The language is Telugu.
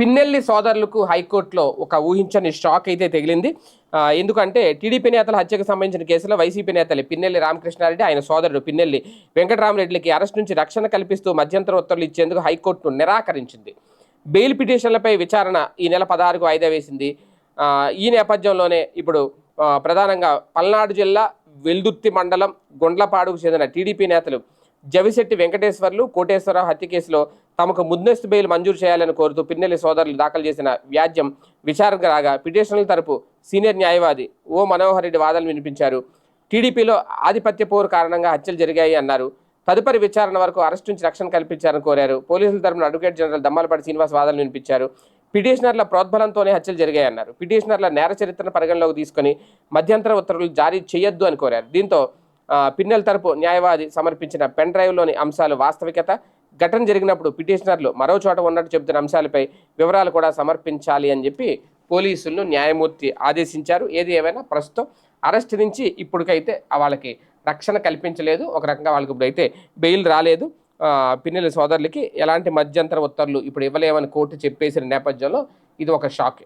పిన్నెల్లి సోదరులకు హైకోర్టులో ఒక ఊహించని షాక్ అయితే తగిలింది. ఎందుకంటే టీడీపీ నేతల హత్యకు సంబంధించిన కేసులో వైసీపీ నేతలు పిన్నెల్లి రామకృష్ణారెడ్డి ఆయన సోదరుడు పిన్నెల్లి వెంకటరామరెడ్డికి అరెస్ట్ నుంచి రక్షణ కల్పిస్తూ మధ్యంతర ఉత్తర్వులు ఇచ్చేందుకు హైకోర్టు నిరాకరించింది. బెయిల్ పిటిషన్లపై విచారణ ఈ నెల పదహారుకు వాయిదా వేసింది. ఈ నేపథ్యంలోనే ఇప్పుడు ప్రధానంగా పల్నాడు జిల్లా వెల్దుర్తి మండలం గుండ్లపాడుకు చెందిన టీడీపీ నేతలు జవిశెట్టి వెంకటేశ్వర్లు కోటేశ్వరరావు హత్య కేసులో తమకు ముందస్తు బెయిల్ మంజూరు చేయాలని కోరుతూ పిన్నెల్లి సోదరులు దాఖలు చేసిన వ్యాజ్యం విచారణకు రాగా పిటిషనర్ల తరపు సీనియర్ న్యాయవాది ఓ మనోహర్ రెడ్డి వాదనలు వినిపించారు. టీడీపీలో ఆధిపత్య పోరు కారణంగా హత్యలు జరిగాయి అన్నారు. తదుపరి విచారణ వరకు అరెస్ట్ నుంచి రక్షణ కల్పించాలని కోరారు. పోలీసుల తరపున అడ్వకేట్ జనరల్ దమ్మాలపాటి శ్రీనివాస్ వాదనలు వినిపించారు. పిటిషనర్ల ప్రోద్బలంతోనే హత్యలు జరిగాయన్నారు పిటిషనర్ల నేర చరిత్రను పరిగణలోకి తీసుకుని మధ్యంతర ఉత్తర్వులు జారీ చేయొద్దు అని కోరారు. దీంతో పిన్నెల తరపు న్యాయవాది సమర్పించిన పెన్ డ్రైవ్లోని అంశాలు వాస్తవికత ఘటన జరిగినప్పుడు పిటిషనర్లు మరో చోట ఉన్నట్టు చెబుతున్న అంశాలపై వివరాలు కూడా సమర్పించాలి అని చెప్పి పోలీసులను న్యాయమూర్తి ఆదేశించారు. ఏది ఏమైనా ప్రస్తుతం అరెస్ట్ నుంచి ఇప్పటికైతే వాళ్ళకి రక్షణ కల్పించలేదు. ఒక రకంగా వాళ్ళకి ఇప్పుడైతే బెయిల్ రాలేదు. పిన్నెల సోదరులకి ఎలాంటి మధ్యంతర ఉత్తర్వులు ఇప్పుడు ఇవ్వలేమని కోర్టు చెప్పేసిన నేపథ్యంలో ఇది ఒక షాక్.